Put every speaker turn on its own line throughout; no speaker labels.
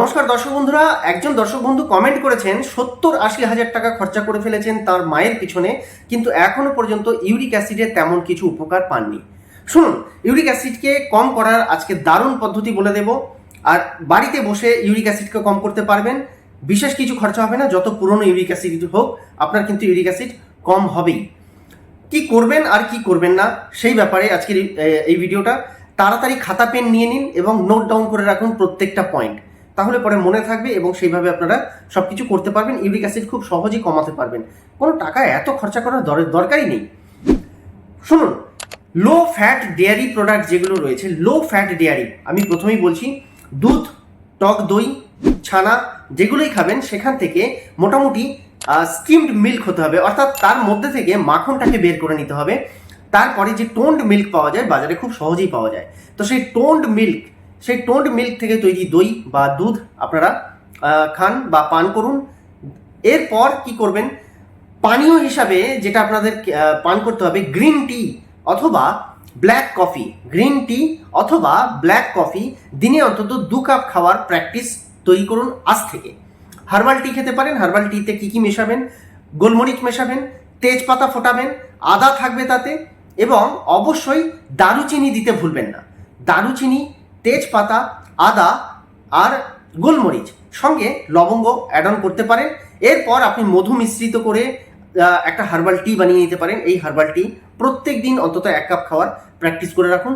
নমস্কার দর্শক বন্ধুরা। একজন দর্শক বন্ধু কমেন্ট করেছেন, সত্তর আশি হাজার টাকা খরচা করে ফেলেছেন তার মায়ের পিছনে, কিন্তু এখনও পর্যন্ত ইউরিক অ্যাসিডের তেমন কিছু উপকার পাননি। শুনুন ইউরিক অ্যাসিডকে কম করার আজকে দারুণ পদ্ধতি বলে দেব, আর বাড়িতে বসে ইউরিক অ্যাসিডকে কম করতে পারবেন। বিশেষ কিছু খরচা হবে না, যত পুরনো ইউরিক অ্যাসিড হোক, আপনার কিন্তু ইউরিক অ্যাসিড কম হবেই। কি করবেন আর কি করবেন না, সেই ব্যাপারে আজকের এই- এই ভিডিওটা তাড়াতাড়ি খাতা, পেন নিয়ে নিন এবং নোট ডাউন করে রাখুন প্রত্যেকটা পয়েন্ট তাহলে পরে মনে থাকবে এবং সেইভাবে আপনারা সব কিছু করতে পারবেন, ইউরিক অ্যাসিড খুব সহজেই কমাতে পারবেন। কোনো টাকা এত খরচা করার দর- দরকারই নেই। শুনুন লো ফ্যাট ডেয়ারি প্রোডাক্ট যেগুলো রয়েছে লো ফ্যাট ডেয়ারি আমি প্রথমেই বলছি, দুধ, টক দই, ছানা, যেগুলোই খাবেন, সেখান থেকে মোটামুটি স্কিমড মিল্ক হতে হবে। অর্থাৎ তার মধ্যে থেকে মাখনটাকে বের করে নিতে হবে। তারপরে যে টোন্ড মিল্ক পাওয়া যায়, বাজারে খুব সহজেই পাওয়া যায়। তো সেই টোন্ড মিল্ক সেই টোন্ড মিল্ক থেকে তৈরি দই বা দুধ আপনারা খান বা পান করুন। এরপর কি করবেন? পানীয় হিসাবে যেটা আপনাদের পান করতে হবে, গ্রিন টি অথবা ব্ল্যাক কফি। গ্রিন টি অথবা ব্ল্যাক কফি দিনে অন্তত দু কাপ খাওয়ার প্র্যাকটিস তৈরি করুন আজ থেকে। হার্বাল টি খেতে পারেন। হার্বাল টিতে কী কী মেশাবেন? গোলমরিচ মেশাবেন, তেজপাতা ফোটাবেন, আদা থাকবে তাতে এবং অবশ্যই দারুচিনি দিতে ভুলবেন না। দারুচিনি তেজপাতা, আদা আর গোলমরিচ সঙ্গে লবঙ্গ অ্যাড অন করতে পারেন। এরপর আপনি মধু মিশ্রিত করে একটা হার্বাল টি বানিয়ে নিতে পারেন। এই হার্বাল টি প্রত্যেক দিন অন্তত এক কাপ খাওয়ার প্র্যাকটিস করে রাখুন।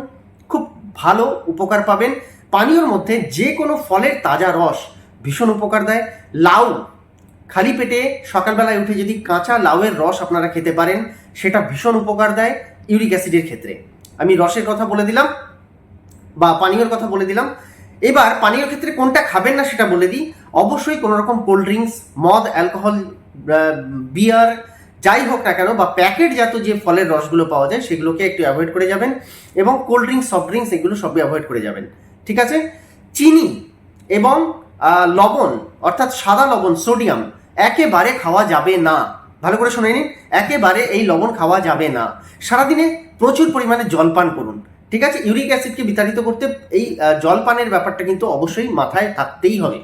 খুব ভালো উপকার পাবেন। পানীয়র মধ্যে যে কোনো ফলের তাজা রস ভীষণ উপকার দেয়। লাউ, খালি পেটে সকালবেলায় উঠে যদি কাঁচা লাউয়ের রস আপনারা খেতে পারেন, সেটা ভীষণ উপকার দেয় ইউরিক অ্যাসিডের ক্ষেত্রে। আমি রসের কথা বলে দিলাম। বা পানীয়র কথা বলে দিলাম। এবার পানীয়র ক্ষেত্রে কোনটা খাবেন না সেটা বলে দিই। অবশ্যই কোনো রকম কোল্ড ড্রিঙ্কস মদ অ্যালকোহল বিয়ার যাই হোক না কেন, বা প্যাকেট জাত যে ফলের রসগুলো পাওয়া যায়, সেগুলোকে একটু অ্যাভয়েড করে যাবেন এবং কোল্ড ড্রিঙ্কস সফট ড্রিঙ্কস এগুলো সবই অ্যাভয়েড করে যাবেন। ঠিক আছে? চিনি এবং লবণ, অর্থাৎ সাদা লবণ সোডিয়াম একেবারে খাওয়া যাবে না। ভালো করে শুনে নিন। একেবারে এই লবণ খাওয়া যাবে না। সারাদিনে প্রচুর পরিমাণে জল পান করুন। ঠিক আছে? ইউরিক অ্যাসিডকে বিতাড়িত করতে এই আহ, জলপানের ব্যাপারটা কিন্তু অবশ্যই মাথায় থাকতেই হবে।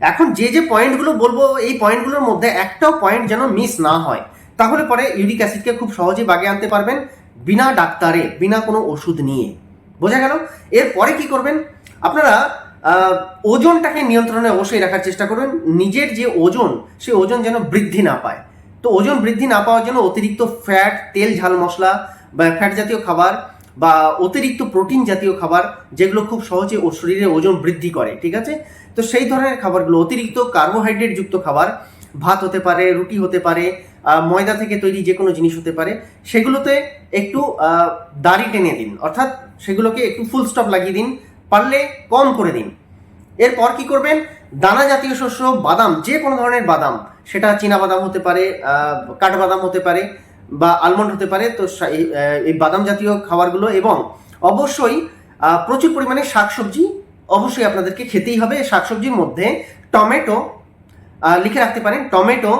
এখন যে যে পয়েন্টগুলো বলব এই পয়েন্টগুলোর মধ্যে একটাও পয়েন্ট যেন মিস না হয় তাহলে পরে ইউরিক অ্যাসিডকে খুব সহজে বাগে আনতে পারবেন বিনা ডাক্তারে বিনা কোনো ওষুধ নিয়ে। বোঝা গেল? এরপরে কি করবেন? আপনারা ওজনটাকে নিয়ন্ত্রণে অবশ্যই রাখার চেষ্টা করবেন। নিজের যে ওজন সে ওজন যেন বৃদ্ধি না পায়। তো ওজন বৃদ্ধি না পাওয়ার জন্য অতিরিক্ত ফ্যাট তেল ঝাল মশলা বা ফ্যাট জাতীয় খাবার বা অতিরিক্ত প্রোটিন জাতীয় খাবার যেগুলো খুব সহজে ওর শরীরে ওজন বৃদ্ধি করে, ঠিক আছে? তো সেই ধরনের খাবারগুলো, অতিরিক্ত কার্বোহাইড্রেট যুক্ত খাবার, ভাত হতে পারে, রুটি হতে পারে ময়দা থেকে তৈরি যে কোনো জিনিস হতে পারে, সেগুলোতে একটু দাড়ি টেনে দিন, অর্থাৎ সেগুলোকে একটু ফুল স্টপ লাগিয়ে দিন, পারলে কম করে দিন। এরপর কি করবেন? দানা জাতীয় শস্য, বাদাম যে কোনো ধরনের বাদাম, সেটা চীনা বাদাম হতে পারে কাঠবাদাম হতে পারে বা আলমন্ড হতে পারে, তো এই বাদাম জাতীয় খাবারগুলো এবং অবশ্যই প্রচুর পরিমাণে শাকসবজি অবশ্যই আপনাদেরকে খেতেই হবে। শাকসবজির মধ্যে টমেটো লিখে রাখতে পারেন, টমেটো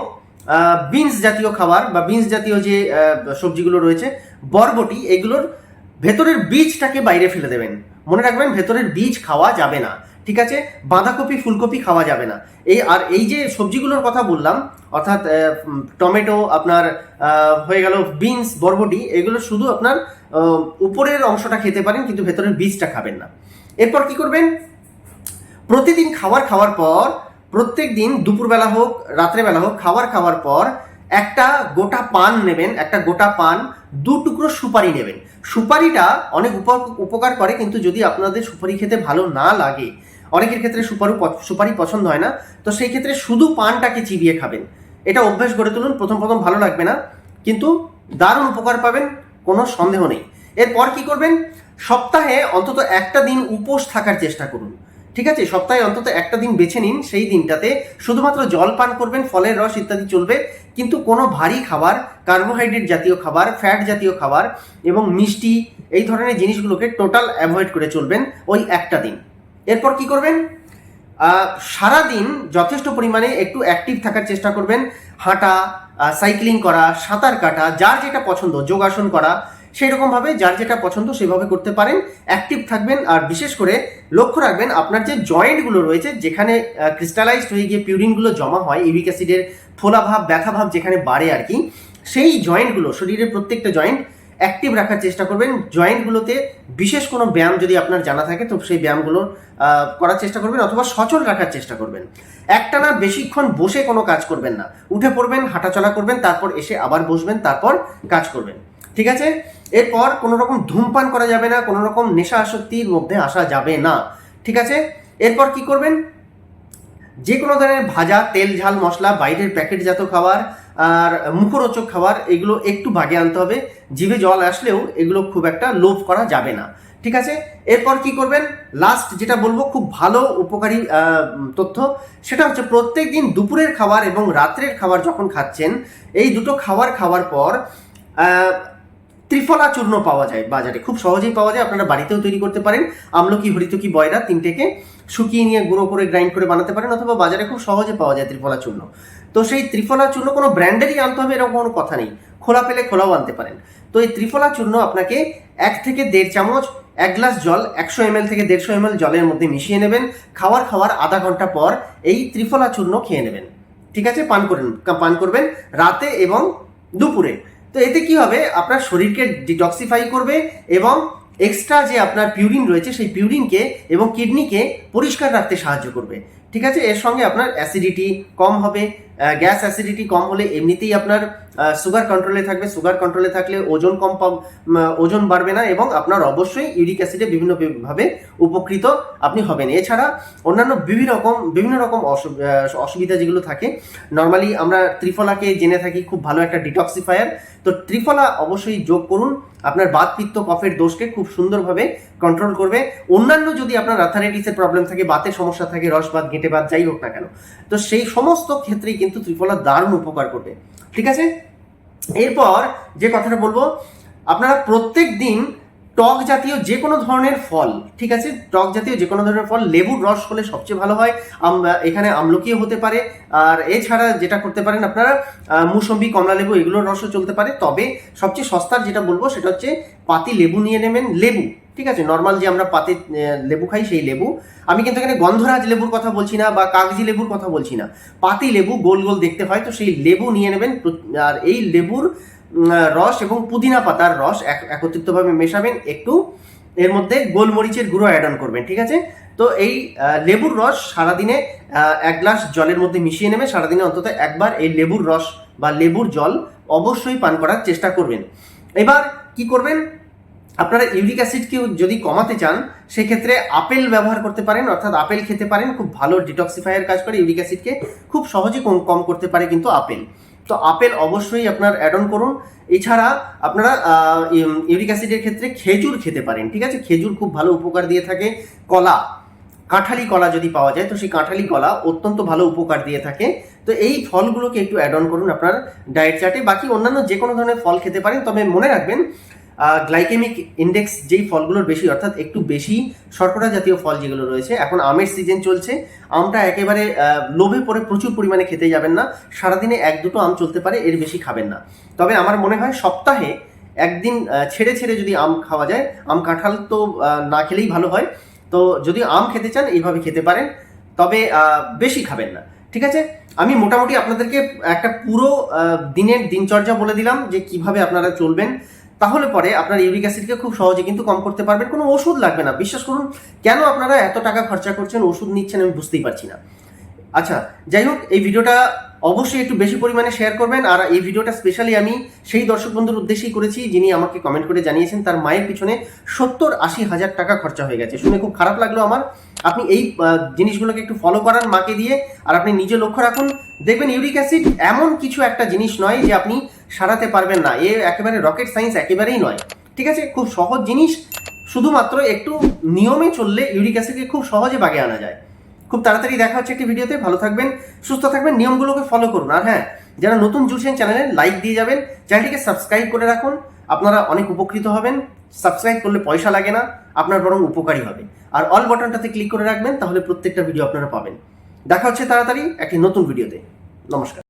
বিনস জাতীয় খাবার বা বিনস জাতীয় যে সবজিগুলো রয়েছে, বরবটি, এগুলোর ভেতরের বীজটাকে বাইরে ফেলে দেবেন। মনে রাখবেন, ভেতরের বীজ খাওয়া যাবে না। ঠিক আছে? বাঁধাকপি, ফুলকপি খাওয়া যাবে না। এই আর এই যে সবজিগুলোর কথা বললাম, অর্থাৎ টমেটো, আপনার হয়ে গেল বিনস, বরবটি, এগুলো শুধু আপনার উপরের অংশটা খেতে পারেন, কিন্তু ভেতরের বীজটা খাবেন না। এরপর কি করবেন? প্রতিদিন খাবার খাওয়ার পর, প্রত্যেক দিন দুপুরবেলা হোক, রাত্রেবেলা হোক, খাবার খাওয়ার পর একটা গোটা পান নেবেন, একটা গোটা পান, দু টুকরো সুপারি নেবেন। সুপারিটা অনেক উপ- উপকার করে, কিন্তু যদি আপনাদের সুপারি খেতে ভালো না লাগে অনেকের ক্ষেত্রে সুপারি সুপারি পছন্দ হয় না। তো সেই ক্ষেত্রে শুধু পানটাকে চিবিয়ে খাবেন। এটা অভ্যাস গড়ে তুলুন, প্রথম প্রথম ভালো লাগবে না। কিন্তু দারুণ উপকার পাবেন, কোনো সন্দেহ নেই। এরপর কি করবেন? সপ্তাহে অন্তত একটা দিন উপোস থাকার চেষ্টা করুন। ঠিক আছে? সপ্তাহে অন্তত একটা দিন বেছে নিন সেই দিনটাতে। শুধুমাত্র জল পান করবেন, ফলের রস ইত্যাদি চলবে। কিন্তু কোনো ভারী খাবার, কার্বোহাইড্রেট জাতীয় খাবার, ফ্যাট জাতীয় খাবার এবং মিষ্টি, এই ধরনের জিনিসগুলোকে টোটাল অ্যাভয়েড করে চলবেন ওই একটা দিন। এরপর কি করবেন? সারাদিন যথেষ্ট পরিমাণে একটু অ্যাক্টিভ থাকার চেষ্টা করবেন। হাঁটা সাইক্লিং করা, সাঁতার কাটা, যার যেটা পছন্দ, যোগাসন করা সেই রকমভাবে যার যেটা পছন্দ সেভাবে করতে পারেন। অ্যাক্টিভ থাকবেন আর বিশেষ করে লক্ষ্য রাখবেন আপনার যে জয়েন্টগুলো রয়েছে, যেখানে ক্রিস্টালাইজড হয়ে গিয়ে পিউরিনগুলো জমা হয়, ইউরিক অ্যাসিডের ফোলা ভাব ব্যথা ভাব যেখানে বাড়ে আর কি, সেই জয়েন্টগুলো, শরীরের প্রত্যেকটা জয়েন্ট অ্যাক্টিভ রাখার চেষ্টা করবেন। জয়েন্টগুলোতে বিশেষ কোনো ব্যায়াম যদি আপনার জানা থাকে, তো সেই ব্যায়ামগুলো করার চেষ্টা করবেন অথবা সচল রাখার চেষ্টা করবেন। একটানা বেশিক্ষণ বসে কোনো কাজ করবেন না। উঠে পড়বেন, হাঁটাচলা করবেন, তারপর এসে আবার বসবেন, তারপর কাজ করবেন। ঠিক আছে? এরপর কোনো রকম ধূমপান করা যাবে না কোনো রকম নেশা আসক্তির মধ্যে আসা যাবে না। ঠিক আছে? এরপর কি করবেন? যে কোনো ধরনের ভাজা, তেল, ঝাল, মশলা, বাইরের প্যাকেটজাত খাবার আর মুখরোচক খাবার, এগুলো একটু ভাগে আনতে হবে। জিভে জল আসলেও এগুলো খুব একটা লোভ করা যাবে না। ঠিক আছে? এরপর কি করবেন? লাস্ট যেটা বলব, খুব ভালো, উপকারী তথ্য। সেটা হচ্ছে প্রত্যেক দিন দুপুরের খাবার এবং রাত্রের খাবার যখন খাচ্ছেন, এই দুটো খাবার খাওয়ার পর ত্রিফলা চূর্ণ পাওয়া যায় বাজারে। খুব সহজেই পাওয়া যায়, আপনারা বাড়িতেও তৈরি করতে পারেন। আমলকি হরিতকি বয়রা, তিনটেকে। শুকিয়ে নিয়ে গুঁড়ো করে গ্রাইন্ড করে বানাতে পারেন, অথবা বাজারে খুব সহজে পাওয়া যায় ত্রিফলা চূর্ণ। তো সেই ত্রিফলা চূর্ণ কোনো ব্র্যান্ডেরই আনতে হবে এরকম কোনো কথা নেই। খোলা পেলে খোলাও আনতে পারেন। তো এই ত্রিফলা চূর্ণ আপনাকে এক থেকে দেড় চামচ, এক গ্লাস জল, একশো এম থেকে দেড়শো এম জলের মধ্যে মিশিয়ে নেবেন। খাওয়ার খাওয়ার আধা ঘণ্টা পর এই ত্রিফলা চূর্ণ খেয়ে নেবেন। ঠিক আছে? পান করেন পান করবেন রাতে এবং দুপুরে। তো এতে কি হবে? আপনার শরীরকে ডিটক্সিফাই করবে এবং এক্সট্রা যে আপনার পিউরিন রয়েছে, সেই পিউরিনকে এবং কিডনিকে পরিষ্কার রাখতে সাহায্য করবে। ঠিক আছে? এর সঙ্গে আপনার অ্যাসিডিটি কম হবে। গ্যাস অ্যাসিডিটি কম হলে এমনিতেই আপনার সুগার কন্ট্রোলে থাকবে। সুগার কন্ট্রোলে থাকলে ওজন কম ওজন বাড়বে না এবং আপনার অবশ্যই ইউরিক অ্যাসিডে বিভিন্নভাবে উপকৃত আপনি হবেন। এছাড়া অন্যান্য বিভিন্ন রকম বিভিন্ন রকম অসু- অসুবিধা যেগুলো থাকে নর্মালি আমরা ত্রিফলাকে জেনে থাকি, খুব ভালো একটা ডিটক্সিফায়ার তো ত্রিফলা অবশ্যই যোগ করুন। আপনার বাত পিত্ত কফের দোষকে খুব সুন্দরভাবে কন্ট্রোল করবে। অন্যান্য যদি আপনার অ্যাথারাইটিসের প্রবলেম থাকে, বাতের সমস্যা থাকে রসবাত গেঁটে বাদ যাই হোক না কেন, তো সেই সমস্ত ক্ষেত্রেই কিন্তু ত্রিফলা দারুণ উপকার করবে। ঠিক আছে? এরপর যে কথাটা বলব, আপনারা প্রত্যেক দিন টক জাতীয় যে কোনো ধরনের ফল, ঠিক আছে? টক জাতীয় যে কোনো ধরনের ফল, লেবুর রস হলে সবচেয়ে ভালো হয়। এখানে আমলকিও হতে পারে। আর এছাড়া যেটা করতে পারেন আপনারা মুসম্বি, কমলা লেবু, এগুলোর রসও চলতে পারে। তবে সবচেয়ে সস্তার যেটা বলব, সেটা হচ্ছে পাতি লেবু নিয়ে নেবেন। লেবু ঠিক আছে নর্মাল যে আমরা পাতে লেবু খাই সেই লেবু। আমি কিন্তু এখানে গন্ধরাজ লেবুর কথা বলছি না বা কাগজি লেবুর কথা বলছি না। পাতি লেবু গোল গোল দেখতে হয়, তো সেই লেবু নিয়ে নেবেন আর এই লেবুর রস এবং পুদিনা পাতার রস এক- একত্রিতভাবে মেশাবেন, একটু এর মধ্যে গোলমরিচের গুঁড়ো অ্যাড অন করবেন, ঠিক আছে? তো এই লেবুর রস সারাদিনে এক গ্লাস জলের মধ্যে মিশিয়ে নেবে সারাদিনে অন্তত একবার এই লেবুর রস বা লেবুর জল অবশ্যই পান করার চেষ্টা করবেন। এবার কি করবেন? আপনারা ইউরিক অ্যাসিডকে যদি কমাতে চান, সেক্ষেত্রে আপেল ব্যবহার করতে পারেন, অর্থাৎ আপেল খেতে পারেন, খুব ভালো ডিটক্সিফায়ার কাজ করে ইউরিক অ্যাসিডকে খুব সহজে কম কম করতে পারে কিন্তু আপেল। তো আপেল অবশ্যই আপনার অ্যাড অন করুন। এছাড়া আপনারা ইউরিক অ্যাসিডের ক্ষেত্রে খেজুর খেতে পারেন, ঠিক আছে? খেজুর খুব ভালো উপকার দিয়ে থাকে। কলা, কাঁঠালি কলা যদি পাওয়া যায়, তো সেই কাঁঠালি কলা অত্যন্ত ভালো উপকার দিয়ে থাকে। তো এই ফলগুলোকে একটু অ্যাড অন করুন আপনার ডায়েট চার্টে বাকি অন্যান্য যে কোনো ধরনের ফল খেতে পারেন, তবে মনে রাখবেন গ্লাইকেমিক ইন্ডেক্স যেই ফলগুলোর বেশি, অর্থাৎ একটু বেশি শর্করা জাতীয় ফল যেগুলো রয়েছে, এখন আমের সিজন চলছে, আমটা একেবারে লোভে পড়ে প্রচুর পরিমাণে খেতে যাবেন না, সারাদিনে এক দুটো আম চলতে পারে, এর বেশি খাবেন না। তবে আমার মনে হয় সপ্তাহে একদিন ছেড়ে ছেড়ে যদি আম খাওয়া যায়, আম কাঁঠাল তো না খেলেই ভালো হয়, তো যদি আম খেতে চান, এইভাবে খেতে পারেন, তবে বেশি খাবেন না। ঠিক আছে? আমি মোটামুটি আপনাদেরকে একটা পুরো দিনের দিনচর্যা বলে দিলাম যে কীভাবে আপনারা চলবেন। তাহলে পরে আপনার ইউরিক অ্যাসিডকে খুব সহজে কিন্তু কম করতে পারবেন। কোনো ওষুধ লাগবে না। বিশ্বাস করুন, কেন আপনারা এত টাকা খরচা করছেন, ওষুধ নিচ্ছেন আমি বুঝতেই পারছি না। আচ্ছা যাই হোক, এই ভিডিওটা অবশ্যই একটু বেশি পরিমাণে শেয়ার করবেন। আর এই ভিডিওটা স্পেশালি আমি সেই দর্শক বন্ধুর উদ্দেশ্যেই করেছি, যিনি আমাকে কমেন্ট করে জানিয়েছেন, তার মায়ের পিছনে সত্তর আশি হাজার টাকা খরচা হয়ে গেছে। শুনে খুব খারাপ লাগল আমার। আপনি এই জিনিসগুলোকে একটু ফলো করান মাকে দিয়ে। আর আপনি নিজে লক্ষ্য রাখুন। দেখবেন ইউরিক অ্যাসিড এমন কিছু একটা জিনিস নয় যে আপনি সারাতে পারবেন না। এ একেবারে রকেট সায়েন্স একেবারেই নয়। ঠিক আছে? খুব সহজ জিনিস। শুধুমাত্র একটু নিয়মে চললে ইউরিক অ্যাসিডকে খুব সহজে বাগে আনা যায়। খুব তাড়াতাড়ি দেখা হচ্ছে একটি ভিডিওতে। ভালো থাকবেন, সুস্থ থাকবেন, নিয়মগুলোকে ফলো করুন। আর হ্যাঁ যারা নতুন জুড়ছেন চ্যানেলে লাইক দিয়ে যাবেন চ্যানেলটিকে সাবস্ক্রাইব করে রাখুন। আপনারা অনেক উপকৃত হবেন। সাবস্ক্রাইব করলে পয়সা লাগে না, আপনার বরং উপকারী হবে। আর অল বাটনটাতে ক্লিক করে রাখবেন, তাহলে প্রত্যেকটা ভিডিও আপনারা পাবেন। দেখা হচ্ছে তাড়াতাড়ি একটি নতুন ভিডিওতে। নমস্কার।